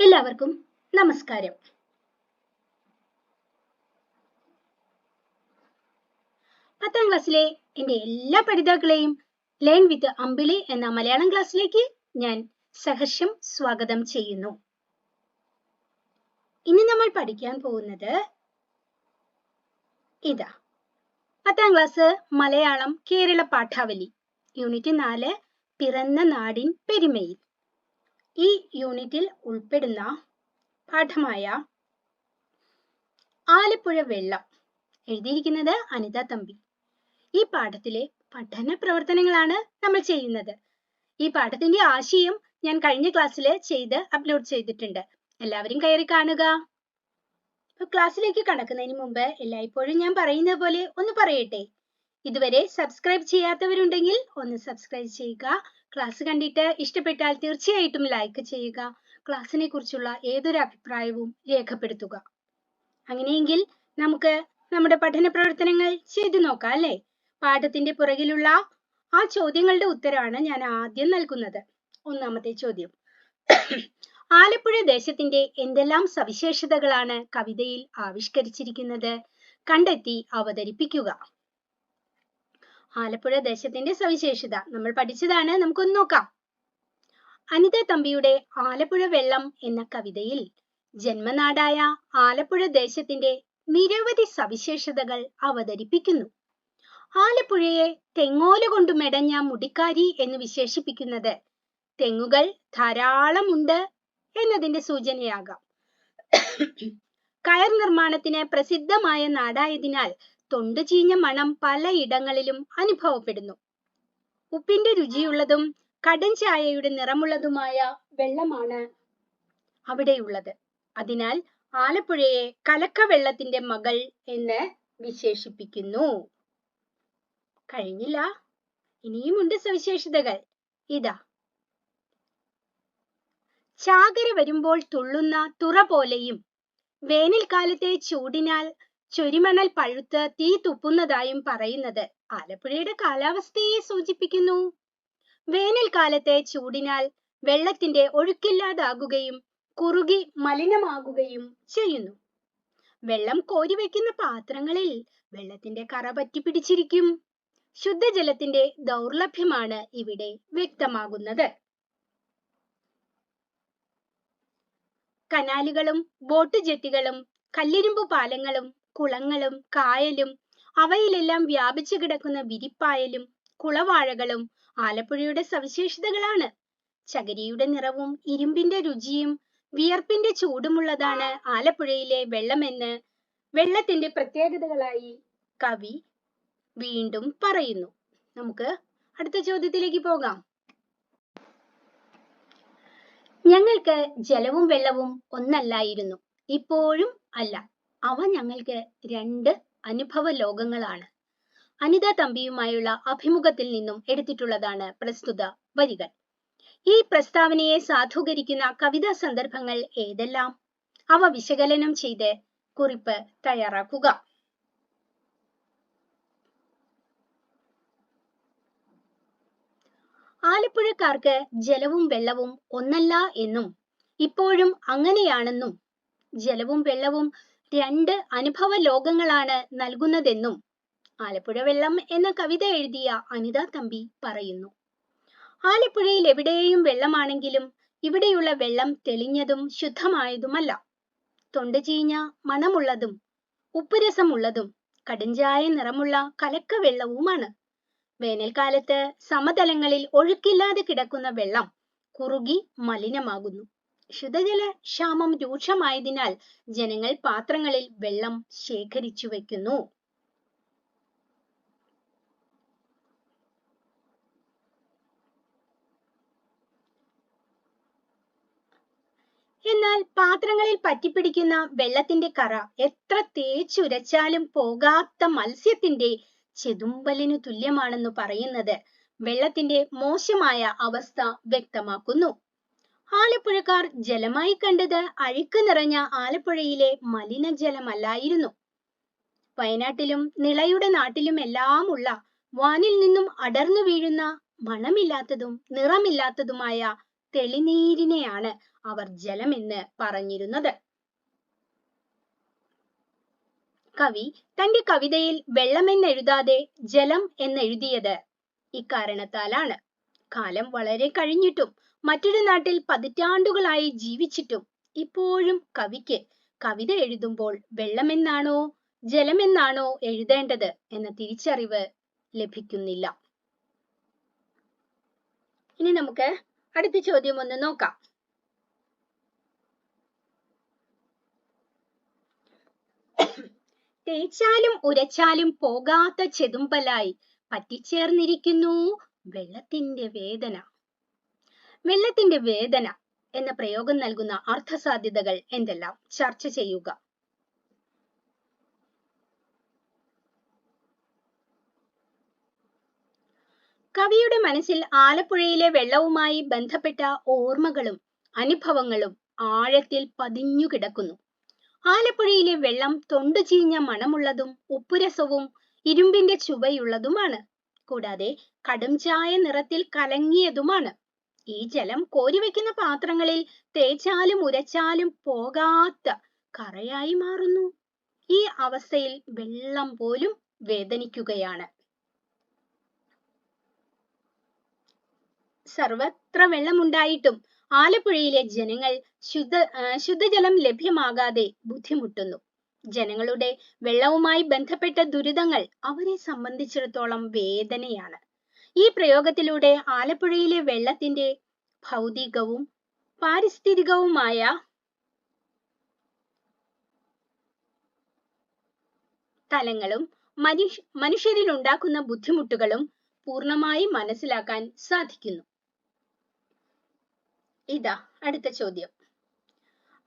എല്ലാവർക്കും നമസ്കാരം. പത്താം ക്ലാസ്സിലെ എന്റെ എല്ലാ പഠിതാക്കളെയും ലേൺ വിത്ത് അമ്പിളി എന്ന മലയാളം ക്ലാസ്സിലേക്ക് ഞാൻ സഹർഷം സ്വാഗതം ചെയ്യുന്നു. ഇനി നമ്മൾ പഠിക്കാൻ പോകുന്നത് ഇതാ. പത്താം ക്ലാസ് മലയാളം കേരള പാഠാവലി. യൂണിറ്റ് നാല് പിറന്ന നാടിൻ പെരുമയിൽ. ഈ യൂണിറ്റിൽ ഉൾപ്പെടുന്ന പാഠമായ ആലപ്പുഴ വെള്ളം എഴുതിയിരിക്കുന്നത് അനിത തമ്പി. ഈ പാഠത്തിലെ പഠന പ്രവർത്തനങ്ങളാണ് നമ്മൾ ചെയ്യുന്നത്. ഈ പാഠത്തിന്റെ ആശയം ഞാൻ കഴിഞ്ഞ ക്ലാസ്സിൽ ചെയ്ത് അപ്ലോഡ് ചെയ്തിട്ടുണ്ട്. എല്ലാവരും കയറി കാണുക. ക്ലാസ്സിലേക്ക് കടക്കുന്നതിന് മുമ്പ് എല്ലായ്പ്പോഴും ഞാൻ പറയുന്നത് പോലെ ഒന്ന് പറയട്ടെ. ഇതുവരെ സബ്സ്ക്രൈബ് ചെയ്യാത്തവരുണ്ടെങ്കിൽ ഒന്ന് സബ്സ്ക്രൈബ് ചെയ്യുക. ക്ലാസ് കണ്ടിട്ട് ഇഷ്ടപ്പെട്ടാൽ തീർച്ചയായിട്ടും ലൈക്ക് ചെയ്യുക. ക്ലാസ്സിനെ കുറിച്ചുള്ള ഏതൊരു അഭിപ്രായവും രേഖപ്പെടുത്തുക. അങ്ങനെയെങ്കിൽ നമുക്ക് നമ്മുടെ പഠന പ്രവർത്തനങ്ങൾ ചെയ്തു നോക്കാം അല്ലേ? പാഠത്തിന്റെ പുറകിലുള്ള ആ ചോദ്യങ്ങളുടെ ഉത്തരമാണ് ഞാൻ ആദ്യം നൽകുന്നത്. ഒന്നാമത്തെ ചോദ്യം. ആലപ്പുഴ ദേശത്തിന്റെ എന്തെല്ലാം സവിശേഷതകളാണ് കവിതയിൽ ആവിഷ്കരിച്ചിരിക്കുന്നത്? കണ്ടെത്തി അവതരിപ്പിക്കുക. ആലപ്പുഴ ദേശത്തിന്റെ സവിശേഷത. നമ്മൾ പഠിച്ചതാണ്. നമുക്കൊന്ന് നോക്കാം. അനിത തമ്പിയുടെ ആലപ്പുഴ വെള്ളം എന്ന കവിതയിൽ ജന്മനാടായ ആലപ്പുഴ ദേശത്തിന്റെ നിരവധി സവിശേഷതകൾ അവതരിപ്പിക്കുന്നു. ആലപ്പുഴയെ തെങ്ങോല കൊണ്ട് മെടഞ്ഞ മുടിക്കാരി എന്ന് വിശേഷിപ്പിക്കുന്നത് തെങ്ങുകൾ ധാരാളം ഉണ്ട് എന്നതിന്റെ സൂചനയാകാം. കയർ നിർമ്മാണത്തിന് പ്രസിദ്ധമായ നാടായതിനാൽ തൊണ്ടു ചീഞ്ഞ മണം പലയിടങ്ങളിലും അനുഭവപ്പെടുന്നു. ഉപ്പിന്റെ രുചിയുള്ളതും കടൻ ചായയുടെ നിറമുള്ളതുമായ വെള്ളമാണ് അവിടെയുള്ളത്. അതിനാൽ ആലപ്പുഴയെ കലക്കവെള്ളത്തിന്റെ മകൾ എന്ന് വിശേഷിപ്പിക്കുന്നു. കഴിഞ്ഞില്ല. ഇനിയുമുണ്ട് സവിശേഷതകൾ. ഇതാ. ചാകര വരുമ്പോൾ തുള്ളുന്ന തുറ പോലെയും വേനൽക്കാലത്തെ ചൂടിനാൽ ചൊരിമണൽ പഴുത്ത് തീ തുപ്പുന്നതായും പറയുന്നത് ആലപ്പുഴയുടെ കാലാവസ്ഥയെ സൂചിപ്പിക്കുന്നു. വേനൽക്കാലത്തെ ചൂടിനാൽ വെള്ളത്തിന്റെ ഒഴുക്കില്ലാതാകുകയും കുറുകി മലിനമാകുകയും ചെയ്യുന്നു. വെള്ളം കോരി വയ്ക്കുന്ന പാത്രങ്ങളിൽ വെള്ളത്തിന്റെ കറ പറ്റി പിടിച്ചിരിക്കും. ശുദ്ധജലത്തിന്റെ ദൗർലഭ്യമാണ് ഇവിടെ വ്യക്തമാകുന്നത്. കനാലുകളും ബോട്ട് ജെട്ടികളും കല്ലിരുമ്പ് പാലങ്ങളും കുളങ്ങളും കായലും അവയിലെല്ലാം വ്യാപിച്ചു കിടക്കുന്ന വിരിപ്പായലും കുളവാഴകളും ആലപ്പുഴയുടെ സവിശേഷതകളാണ്. ചകിരിയുടെ നിറവും ഇരുമ്പിന്റെ രുചിയും വിയർപ്പിന്റെ ചൂടുമുള്ളതാണ് ആലപ്പുഴയിലെ വെള്ളമെന്ന് വെള്ളത്തിന്റെ പ്രത്യേകതകളായി കവി വീണ്ടും പറയുന്നു. നമുക്ക് അടുത്ത ചോദ്യത്തിലേക്ക് പോകാം. ഞങ്ങൾക്ക് ജലവും വെള്ളവും ഒന്നല്ലായിരുന്നു. ഇപ്പോഴും അല്ല. അവ ഞങ്ങൾക്ക് രണ്ട് അനുഭവ ലോകങ്ങളാണ് അനിത തമ്പിയുമായുള്ള അഭിമുഖത്തിൽ നിന്നും എടുത്തിട്ടുള്ളതാണ് പ്രസ്തുത വരികൾ. ഈ പ്രസ്താവനയെ സാധൂകരിക്കുന്ന കവിതാ സന്ദർഭങ്ങൾ ഏതെല്ലാം? അവ വിശകലനം ചെയ്ത് കുറിപ്പ് തയ്യാറാക്കുക. ആലപ്പുഴക്കാർക്ക് ജലവും വെള്ളവും ഒന്നല്ല എന്നും ഇപ്പോഴും അങ്ങനെയാണെന്നും ജലവും വെള്ളവും രണ്ട് അനുഭവ ലോകങ്ങളാണ് നൽകുന്നതെന്നും ആലപ്പുഴ വെള്ളം എന്ന കവിത എഴുതിയ അനിത തമ്പി പറയുന്നു. ആലപ്പുഴയിൽ എവിടെയും വെള്ളമാണെങ്കിലും ഇവിടെയുള്ള വെള്ളം തെളിഞ്ഞതും ശുദ്ധമായതുമല്ല. തൊണ്ടുചീഞ്ഞ മണമുള്ളതും ഉപ്പുരസമുള്ളതും കടുഞ്ചായ നിറമുള്ള കലക്ക വെള്ളവുമാണ്. വേനൽക്കാലത്ത് സമതലങ്ങളിൽ ഒഴുക്കില്ലാതെ കിടക്കുന്ന വെള്ളം കുറുകി മലിനമാകുന്നു. ശുദ്ധജല ക്ഷാമം രൂക്ഷമായതിനാൽ ജനങ്ങൾ പാത്രങ്ങളിൽ വെള്ളം ശേഖരിച്ചു വെക്കുന്നു എന്നാൽ പാത്രങ്ങളിൽ പറ്റിപ്പിടിക്കുന്ന വെള്ളത്തിന്റെ കറ എത്ര തേച്ചുരച്ചാലും പോകാത്ത മത്സ്യത്തിന്റെ ചെതുമ്പലിനു തുല്യമാണെന്ന് പറയുന്നത് വെള്ളത്തിന്റെ മോശമായ അവസ്ഥ വ്യക്തമാക്കുന്നു. ആലപ്പുഴക്കാർ ജലമായി കണ്ടത് അഴുക്ക് നിറഞ്ഞ ആലപ്പുഴയിലെ മലിനജലമല്ലായിരുന്നു വയനാട്ടിലും നിളയുടെ നാട്ടിലും എല്ലാം ഉള്ള വാനിൽ നിന്നും അടർന്നു വീഴുന്ന മണമില്ലാത്തതും നിറമില്ലാത്തതുമായ തെളിനീരിനെയാണ് അവർ ജലമെന്ന് പറഞ്ഞിരുന്നത്. കവി തന്റെ കവിതയിൽ വെള്ളമെന്നെഴുതാതെ ജലം എന്നെഴുതിയത് ഇക്കാരണത്താലാണ്. കാലം വളരെ കഴിഞ്ഞിട്ടും മറ്റൊരു നാട്ടിൽ പതിറ്റാണ്ടുകളായി ജീവിച്ചിട്ടും ഇപ്പോഴും കവിക്ക് കവിത എഴുതുമ്പോൾ വെള്ളമെന്നാണോ ജലമെന്നാണോ എഴുതേണ്ടത് എന്ന തിരിച്ചറിവ് ലഭിക്കുന്നില്ല. ഇനി നമുക്ക് അടുത്ത ചോദ്യം ഒന്ന് നോക്കാം. തേച്ചാലും ഉരച്ചാലും പോകാത്ത ചെതുമ്പലായി പറ്റിച്ചേർന്നിരിക്കുന്നു വെള്ളത്തിന്റെ വേദന. വെള്ളത്തിന്റെ വേദന എന്ന പ്രയോഗം നൽകുന്ന അർത്ഥസാധ്യതകൾ എന്തെല്ലാം? ചർച്ച ചെയ്യുക. കവിയുടെ മനസ്സിൽ ആലപ്പുഴയിലെ വെള്ളവുമായി ബന്ധപ്പെട്ട ഓർമ്മകളും അനുഭവങ്ങളും ആഴത്തിൽ പതിഞ്ഞു കിടക്കുന്നു. ആലപ്പുഴയിലെ വെള്ളം തൊണ്ടു ചീഞ്ഞ മണമുള്ളതും ഉപ്പുരസവും ഇരുമ്പിന്റെ ചുവയുള്ളതുമാണ്. കൂടാതെ കടും ചായ നിറത്തിൽ കലങ്ങിയതുമാണ്. ഈ ജലം കോരിവെക്കുന്ന പാത്രങ്ങളിൽ തേച്ചാലും ഉരച്ചാലും പോകാത്ത കറയായി മാറുന്നു. ഈ അവസ്ഥയിൽ വെള്ളം പോലും വേദനിക്കുകയാണ്. സർവത്ര വെള്ളമുണ്ടായിട്ടും ആലപ്പുഴയിലെ ജനങ്ങൾ ശുദ്ധ ശുദ്ധജലം ലഭ്യമാകാതെ ബുദ്ധിമുട്ടുന്നു. ജനങ്ങളുടെ വെള്ളവുമായി ബന്ധപ്പെട്ട ദുരിതങ്ങൾ അവരെ സംബന്ധിച്ചിടത്തോളം വേദനയാണ്. ഈ പ്രയോഗത്തിലൂടെ ആലപ്പുഴയിലെ വെള്ളത്തിന്റെ ഭൗതികവും പാരിസ്ഥിതികവുമായ തലങ്ങളും മനുഷ്യ മനുഷ്യരിൽ ഉണ്ടാക്കുന്ന ബുദ്ധിമുട്ടുകളും പൂർണമായി മനസ്സിലാക്കാൻ സാധിക്കുന്നു. ഇതാ അടുത്ത ചോദ്യം.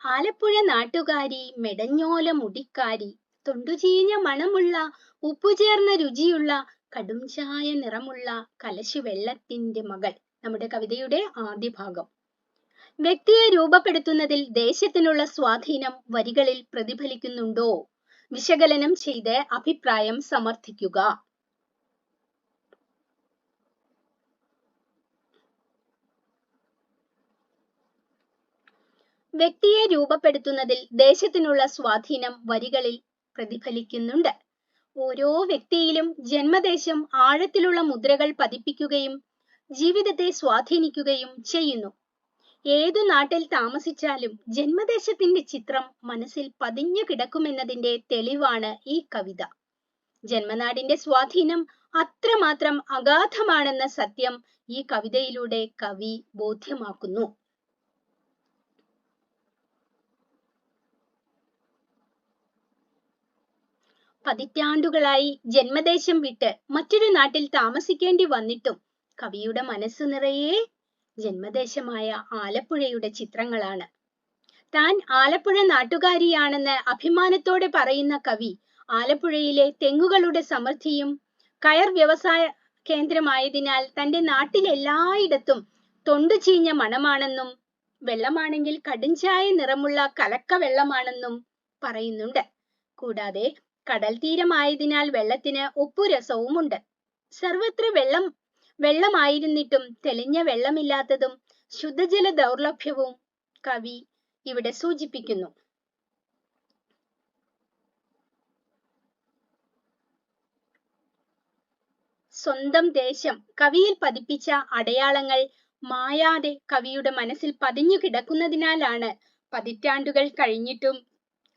ആലപ്പുഴ നാട്ടുകാരി മെടഞ്ഞോല മുടിക്കാരി തൊണ്ടുചീഞ്ഞ മണമുള്ള ഉപ്പുചേർന്ന രുചിയുള്ള കടും ചായ നിറമുള്ള കലശി വെള്ളത്തിന്റെ മകൾ നമ്മുടെ കവിതയുടെ ആദ്യ ഭാഗം. വ്യക്തിയെ രൂപപ്പെടുത്തുന്നതിൽ ദേശത്തിനുള്ള സ്വാധീനം വരികളിൽ പ്രതിഫലിക്കുന്നുണ്ടോ? വിശകലനം ചെയ്ത് അഭിപ്രായം സമർത്ഥിക്കുക. വ്യക്തിയെ രൂപപ്പെടുത്തുന്നതിൽ ദേശത്തിനുള്ള സ്വാധീനം വരികളിൽ പ്രതിഫലിക്കുന്നുണ്ട്. ഓരോ വ്യക്തിയിലും ജന്മദേശം ആഴത്തിലുള്ള മുദ്രകൾ പതിപ്പിക്കുകയും ജീവിതത്തെ സ്വാധീനിക്കുകയും ചെയ്യുന്നു. ഏതു നാട്ടിൽ താമസിച്ചാലും ജന്മദേശത്തിന്റെ ചിത്രം മനസ്സിൽ പതിഞ്ഞു കിടക്കുമെന്നതിന്റെ തെളിവാണ് ഈ കവിത. ജന്മനാടിന്റെ സ്വാധീനം അത്രമാത്രം അഗാധമാണെന്ന സത്യം ഈ കവിതയിലൂടെ കവി ബോധ്യമാക്കുന്നു. പതിറ്റാണ്ടുകളായി ജന്മദേശം വിട്ട് മറ്റൊരു നാട്ടിൽ താമസിക്കേണ്ടി വന്നിട്ടും കവിയുടെ മനസ്സു നിറയെ ജന്മദേശമായ ആലപ്പുഴയുടെ ചിത്രങ്ങളാണ്. താൻ ആലപ്പുഴ നാട്ടുകാരിയാണെന്ന് അഭിമാനത്തോടെ പറയുന്ന കവി ആലപ്പുഴയിലെ തെങ്ങുകളുടെ സമൃദ്ധിയും കയർ വ്യവസായ കേന്ദ്രമായതിനാൽ തന്റെ നാട്ടിലെല്ലായിടത്തും തൊണ്ടു ചീഞ്ഞ മണമാണെന്നും വെള്ളമാണെങ്കിൽ കടുംചായ നിറമുള്ള കലക്ക വെള്ളമാണെന്നും പറയുന്നുണ്ട്. കൂടാതെ കടൽ തീരമായതിനാൽ വെള്ളത്തിന് ഉപ്പുരസവുമുണ്ട് സർവത്ര വെള്ളം വെള്ളമായിരുന്നിട്ടും തെളിഞ്ഞ വെള്ളമില്ലാത്തതും ശുദ്ധജല ദൗർലഭ്യവും കവി ഇവിടെ സൂചിപ്പിക്കുന്നു. സ്വന്തം ദേശം കവിയിൽ പതിപ്പിച്ച അടയാളങ്ങൾ മായാതെ കവിയുടെ മനസ്സിൽ പതിഞ്ഞു കിടക്കുന്നതിനാലാണ് പതിറ്റാണ്ടുകൾ കഴിഞ്ഞിട്ടും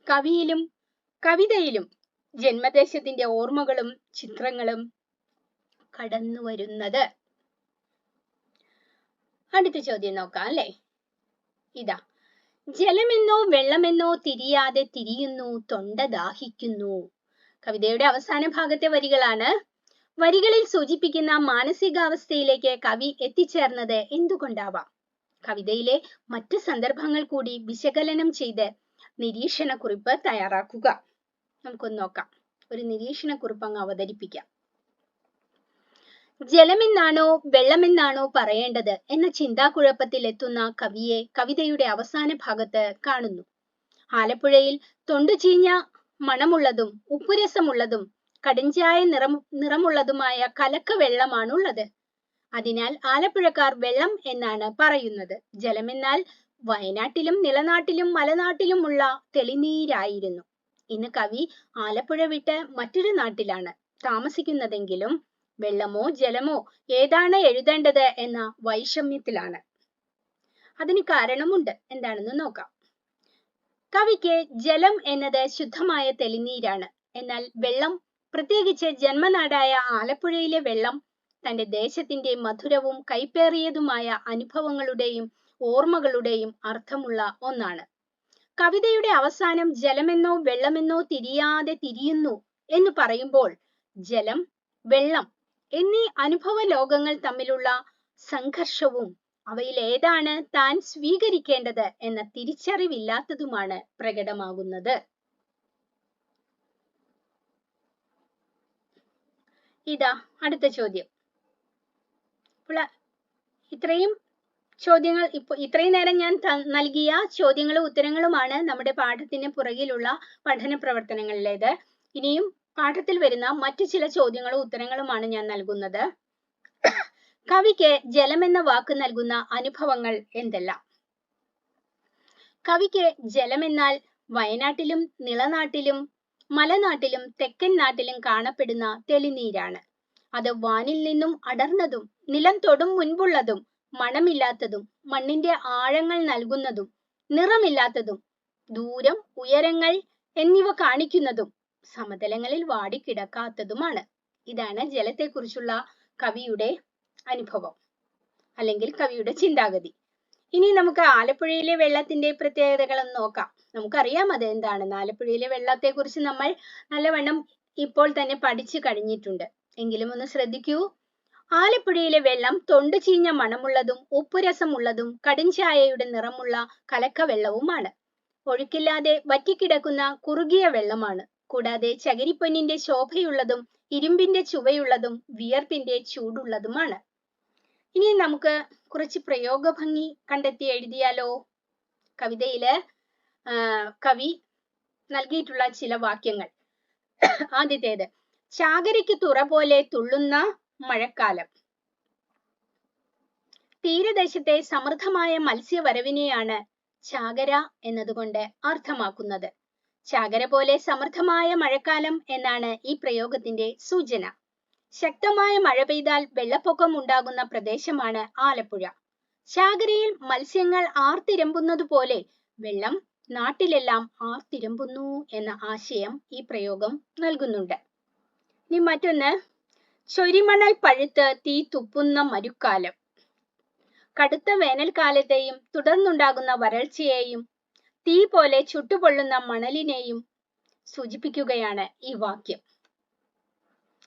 കവിയിലും കവിതയിലും ജന്മദേശത്തിന്റെ ഓർമ്മകളും ചിത്രങ്ങളും കടന്നു വരുന്നത്. അടുത്ത ചോദ്യം നോക്കാം അല്ലേ? ഇതാ. ജലമെന്നോ വെള്ളമെന്നോ തിരിയാതെ തിരിയുന്നു തൊണ്ട ദാഹിക്കുന്നു. കവിതയുടെ അവസാന ഭാഗത്തെ വരികളാണ്. വരികളിൽ സൂചിപ്പിക്കുന്ന മാനസികാവസ്ഥയിലേക്ക് കവി എത്തിച്ചേർന്നത് എന്തുകൊണ്ടാവാം? കവിതയിലെ മറ്റ് സന്ദർഭങ്ങൾ കൂടി വിശകലനം ചെയ്ത് നിരീക്ഷണ കുറിപ്പ് തയ്യാറാക്കുക. നമുക്കൊന്ന് നോക്കാം. ഒരു നിരീക്ഷണക്കുറിപ്പ് അങ്ങ് അവതരിപ്പിക്കാം. ജലമെന്നാണോ വെള്ളമെന്നാണോ പറയേണ്ടത് എന്ന ചിന്താക്കുഴപ്പത്തിൽ എത്തുന്ന കവിയെ കവിതയുടെ അവസാന ഭാഗത്ത് കാണുന്നു. ആലപ്പുഴയിൽ തൊണ്ടുചീഞ്ഞ മണമുള്ളതും ഉപ്പുരസമുള്ളതും കടിഞ്ചായ നിറം നിറമുള്ളതുമായ കലക്ക വെള്ളമാണുള്ളത്. അതിനാൽ ആലപ്പുഴക്കാർ വെള്ളം എന്നാണ് പറയുന്നത്. ജലമെന്നാൽ വയനാട്ടിലും നിലനാട്ടിലും മലനാട്ടിലുമുള്ള തെളിനീരായിരുന്നു. ഇന്ന് കവി ആലപ്പുഴ വിട്ട് മറ്റൊരു നാട്ടിലാണ് താമസിക്കുന്നതെങ്കിലും വെള്ളമോ ജലമോ ഏതാണ് എഴുതേണ്ടത് എന്ന വൈഷമ്യത്തിലാണ്. അതിന് കാരണമുണ്ട് എന്താണെന്ന് നോക്കാം. കവിക്ക് ജലം എന്നത് ശുദ്ധമായ തെളിനീരാണ്. എന്നാൽ വെള്ളം പ്രത്യേകിച്ച് ജന്മനാടായ ആലപ്പുഴയിലെ വെള്ളം തന്റെ ദേശത്തിന്റെ മധുരവും കൈപ്പേറിയതുമായ അനുഭവങ്ങളുടെയും ഓർമ്മകളുടെയും അർത്ഥമുള്ള ഒന്നാണ്. കവിതയുടെ അവസാനം ജലമെന്നോ വെള്ളമെന്നോ തിരിയാതെ തിരിയുന്നു എന്ന് പറയുമ്പോൾ ജലം വെള്ളം എന്നീ അനുഭവ ലോകങ്ങൾ തമ്മിലുള്ള സംഘർഷവും അവയിൽ ഏതാണ് താൻ സ്വീകരിക്കേണ്ടത് എന്ന തിരിച്ചറിവില്ലാത്തതുമാണ് പ്രകടമാകുന്നത്. ഇതാ അടുത്ത ചോദ്യം. ഇത്രയും ചോദ്യങ്ങൾ ഇപ്പൊ ഇത്രയും നേരം ഞാൻ നൽകിയ ചോദ്യങ്ങളും ഉത്തരങ്ങളുമാണ് നമ്മുടെ പാഠത്തിന് പുറകിലുള്ള പഠന പ്രവർത്തനങ്ങളിലേത്. ഇനിയും പാഠത്തിൽ വരുന്ന മറ്റു ചില ചോദ്യങ്ങളും ഉത്തരങ്ങളുമാണ് ഞാൻ നൽകുന്നത്. കവിക്ക് ജലം എന്ന വാക്ക് നൽകുന്ന അനുഭവങ്ങൾ എന്തെല്ലാം? കവിക്ക് ജലം എന്നാൽ വയനാട്ടിലും നിളനാട്ടിലും മലനാട്ടിലും തെക്കൻ നാട്ടിലും കാണപ്പെടുന്ന തെളിനീരാണ്. അത് വാനിൽ നിന്നും അടർന്നതും നിലം തൊടും മുൻപുള്ളതും മണമില്ലാത്തതും മണ്ണിന്റെ ആഴങ്ങൾ നൽകുന്നതും നിറമില്ലാത്തതും ദൂരം ഉയരങ്ങൾ എന്നിവ കാണിക്കുന്നതും സമതലങ്ങളിൽ വാടിക്കിടക്കാത്തതുമാണ്. ഇതാണ് ജലത്തെക്കുറിച്ചുള്ള കവിയുടെ അനുഭവം അല്ലെങ്കിൽ കവിയുടെ ചിന്താഗതി. ഇനി നമുക്ക് ആലപ്പുഴയിലെ വെള്ളത്തിന്റെ പ്രത്യേകതകൾ നോക്കാം. നമുക്കറിയാം അത് എന്താണെന്ന്. ആലപ്പുഴയിലെ വെള്ളത്തെ കുറിച്ച് നമ്മൾ നല്ലവണ്ണം ഇപ്പോൾ തന്നെ പഠിച്ചു കഴിഞ്ഞിട്ടുണ്ട്. എങ്കിലും ഒന്ന് ശ്രദ്ധിക്കൂ. ആലപ്പുഴയിലെ വെള്ളം തൊണ്ടു ചീഞ്ഞ മണമുള്ളതും ഉപ്പുരസമുള്ളതും കടുംചായയുടെ നിറമുള്ള കലക്കവെള്ളവുമാണ് ഒഴുക്കില്ലാതെ വറ്റിക്കിടക്കുന്ന കുറുകിയ വെള്ളമാണ്. കൂടാതെ ചകിരിപ്പൊന്നിന്റെ ശോഭയുള്ളതും ഇരുമ്പിന്റെ ചുവയുള്ളതും വിയർപ്പിന്റെ ചൂടുള്ളതുമാണ്. ഇനി നമുക്ക് കുറച്ച് പ്രയോഗ ഭംഗി കണ്ടെത്തി എഴുതിയാലോ? കവിതയിൽ കവി നൽകിയിട്ടുള്ള ചില വാക്യങ്ങൾ. ആദ്യത്തേത് ചാകരയ്ക്ക് തുറ പോലെ തുള്ളുന്ന മഴക്കാലം. തീരദേശത്തെ സമൃദ്ധമായ മത്സ്യവരവിനെയാണ് ചാകര എന്നതുകൊണ്ട് അർത്ഥമാക്കുന്നത്. ചാകര പോലെ സമൃദ്ധമായ മഴക്കാലം എന്നാണ് ഈ പ്രയോഗത്തിന്റെ സൂചന. ശക്തമായ മഴ പെയ്താൽ വെള്ളപ്പൊക്കം ഉണ്ടാകുന്ന പ്രദേശമാണ് ആലപ്പുഴ. ചാകരയിൽ മത്സ്യങ്ങൾ ആർത്തിരമ്പുന്നത് പോലെ വെള്ളം നാട്ടിലെല്ലാം ആർത്തിരമ്പുന്നു എന്ന ആശയം ഈ പ്രയോഗം നൽകുന്നുണ്ട്. ഇനി മറ്റൊന്ന് ചൊരിമണൽ പഴുത്ത് തീ തുപ്പുന്ന മരുക്കാലം. കടുത്ത വേനൽക്കാലത്തെയും തുടർന്നുണ്ടാകുന്ന വരൾച്ചയെയും തീ പോലെ ചുട്ടുപൊള്ളുന്ന മണലിനെയും സൂചിപ്പിക്കുകയാണ് ഈ വാക്യം.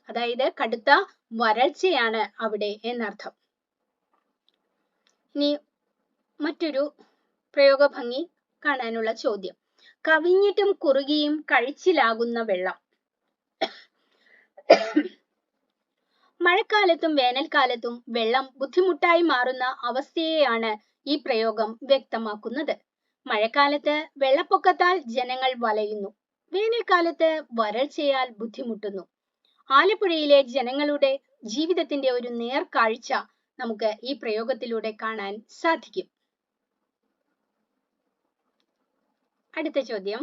അതായത് കടുത്ത വരൾച്ചയാണ് അവിടെ എന്നർത്ഥം. ഇനി മറ്റൊരു പ്രയോഗഭംഗി കാണാനുള്ള ചോദ്യം. കവിഞ്ഞിട്ടും കുറുകിയും കഴിച്ചിലാകുന്ന വെള്ളം. മഴക്കാലത്തും വേനൽക്കാലത്തും വെള്ളം ബുദ്ധിമുട്ടായി മാറുന്ന അവസ്ഥയെയാണ് ഈ പ്രയോഗം വ്യക്തമാക്കുന്നത്. മഴക്കാലത്ത് വെള്ളപ്പൊക്കത്താൽ ജനങ്ങൾ വലയുന്നു. വേനൽക്കാലത്ത് വരൾച്ചയാൽ ബുദ്ധിമുട്ടുന്നു. ആലപ്പുഴയിലെ ജനങ്ങളുടെ ജീവിതത്തിന്റെ ഒരു നേർക്കാഴ്ച നമുക്ക് ഈ പ്രയോഗത്തിലൂടെ കാണാൻ സാധിക്കും. അടുത്ത ചോദ്യം.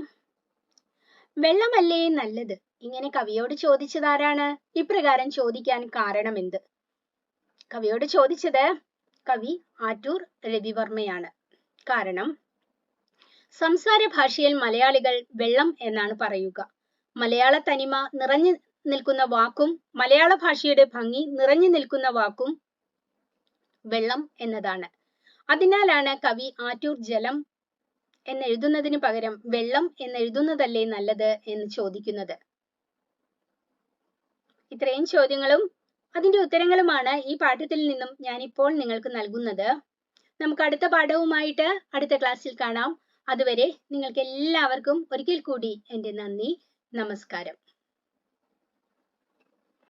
വെള്ളമല്ലേ നല്ലത്? ഇങ്ങനെ കവിയോട് ചോദിച്ചതാരാണ്? ഇപ്രകാരം ചോദിക്കാൻ കാരണം എന്ത് കവിയോട് ചോദിച്ചത് കവി ആറ്റൂർ രവിവർമ്മയാണ്. കാരണം സംസാര ഭാഷയിൽ മലയാളികൾ വെള്ളം എന്നാണ് പറയുക. മലയാള തനിമ നിറഞ്ഞു നിൽക്കുന്ന വാക്കും മലയാള ഭാഷയുടെ ഭംഗി നിറഞ്ഞു നിൽക്കുന്ന വാക്കും വെള്ളം എന്നതാണ്. അതിനാലാണ് കവി ആറ്റൂർ ജലം എന്നെഴുതുന്നതിന് പകരം വെള്ളം എന്നെഴുതുന്നതല്ലേ നല്ലത് എന്ന് ചോദിക്കുന്നത്. ഇത്രയും ചോദ്യങ്ങളും അതിന്റെ ഉത്തരങ്ങളുമാണ് ഈ പാഠത്തിൽ നിന്നും ഞാൻ ഇപ്പോൾ നിങ്ങൾക്ക് നൽകുന്നത്. നമുക്ക് അടുത്ത പാഠവുമായിട്ട് അടുത്ത ക്ലാസ്സിൽ കാണാം. അതുവരെ നിങ്ങൾക്ക് എല്ലാവർക്കും ഒരിക്കൽ കൂടി എന്റെ നന്ദി നമസ്കാരം.